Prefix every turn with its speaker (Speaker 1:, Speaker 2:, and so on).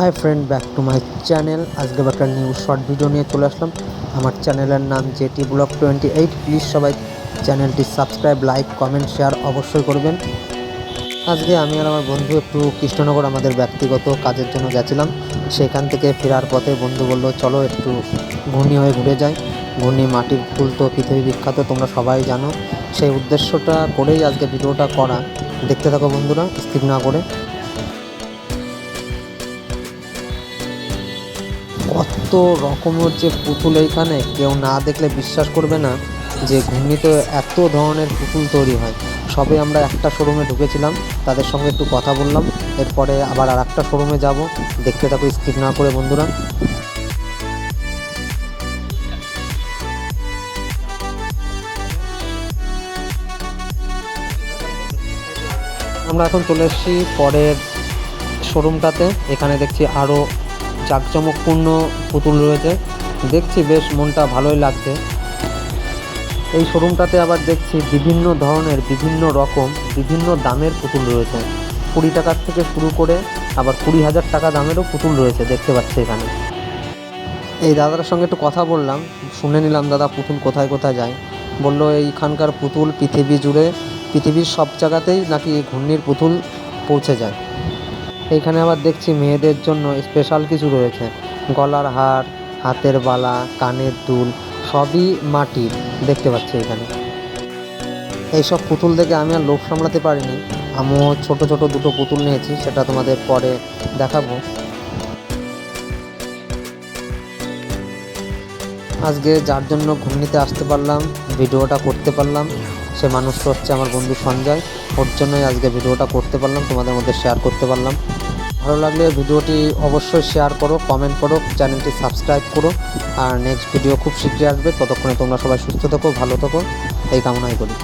Speaker 1: Hi friend, back to my channel. আজকে একটা new short video নিয়ে চলে আসলাম। আমার চ্যানেলের নাম JT blog twenty eight. Please সবাই চ্যানেলটি সাবস্ক্রাইব, লাইক, কমেন্ট, শেয়ার অবশ্যই করবেন। আজকে আমি আর আমার বন্ধু একটু কৃষ্ণনগর আমাদের ব্যক্তিগত কাজের জন্য গেছিলাম। সেখান থেকে ফেরার পথে বন্ধু বলল, চলো একটু ঘূর্ণি হয়ে ঘুরে যাই। ঘূর্ণি মাটির ফুল তো পৃথিবী বিখ্যাত, তোমরা সবাই জানো। সেই উদ্দেশ্যটা করেই আজকে ভিডিওটা করা। দেখতে থাকো বন্ধুরা, স্কিপ না করে। কত রকমের যে পুতুল এইখানে কেউ না দেখলে বিশ্বাস করবে না যে ঘূর্ণিতে এত ধরনের পুতুল তৈরি হয়। সবে আমরা একটা শোরুমে ঢুকেছিলাম, তাদের সঙ্গে একটু কথা বললাম, এরপরে আবার আর একটা শোরুমে যাব। দেখতে থাকো স্কিপ না করে, বন্ধুরা। আমরা এখন চলে এসেছি পরের শোরুমটাতে এখানে দেখছি আরও জাঁকজমকপূর্ণ পুতুল রয়েছে। দেখছি বেশ মনটা ভালোই লাগছে। এই শোরুমটাতে আবার দেখছি বিভিন্ন ধরনের, বিভিন্ন রকম, বিভিন্ন দামের পুতুল রয়েছে। কুড়ি টাকার থেকে শুরু করে আবার কুড়ি হাজার টাকা দামেরও পুতুল রয়েছে দেখতে পাচ্ছি এখানে। এই দাদার সঙ্গে একটু কথা বললাম, শুনে নিলাম, দাদা, পুতুল কোথায় কোথায় যায়? বলল, এইখানকার পুতুল পৃথিবী জুড়ে, পৃথিবীর সব জায়গাতেই নাকি ঘূর্ণির পুতুল পৌঁছে যায়। এইখানে আবার দেখছি মেয়েদের জন্য স্পেশাল কিছু রয়েছে। গলার হার, হাতের বালা, কানের দুল, সবই মাটির দেখতে পাচ্ছি এখানে। এইসব পুতুল দেখে আমি আর লোভ সামলাতে পারিনি। আমিও ছোট ছোট দুটো পুতুল নিয়েছি, সেটা তোমাদের পরে দেখাবো। আজকে যার জন্য ঘূর্ণিতে আসতে পারলাম, ভিডিওটা করতে পারলাম সে মানুষটা হচ্ছে আমার বন্ধু সঞ্জয়। ওর জন্যই আজকে ভিডিওটা করতে পারলাম, তোমাদের মধ্যে শেয়ার করতে পারলাম। ভালো লাগলে ভিডিওটি অবশ্যই শেয়ার করো কমেন্ট করো চ্যানেলটি সাবস্ক্রাইব করো। আর নেক্সট ভিডিও খুব শীঘ্রই আসবে। ততক্ষণে তোমরা সবাই সুস্থ থাকো, ভালো থাকো। এই কামনাই করি।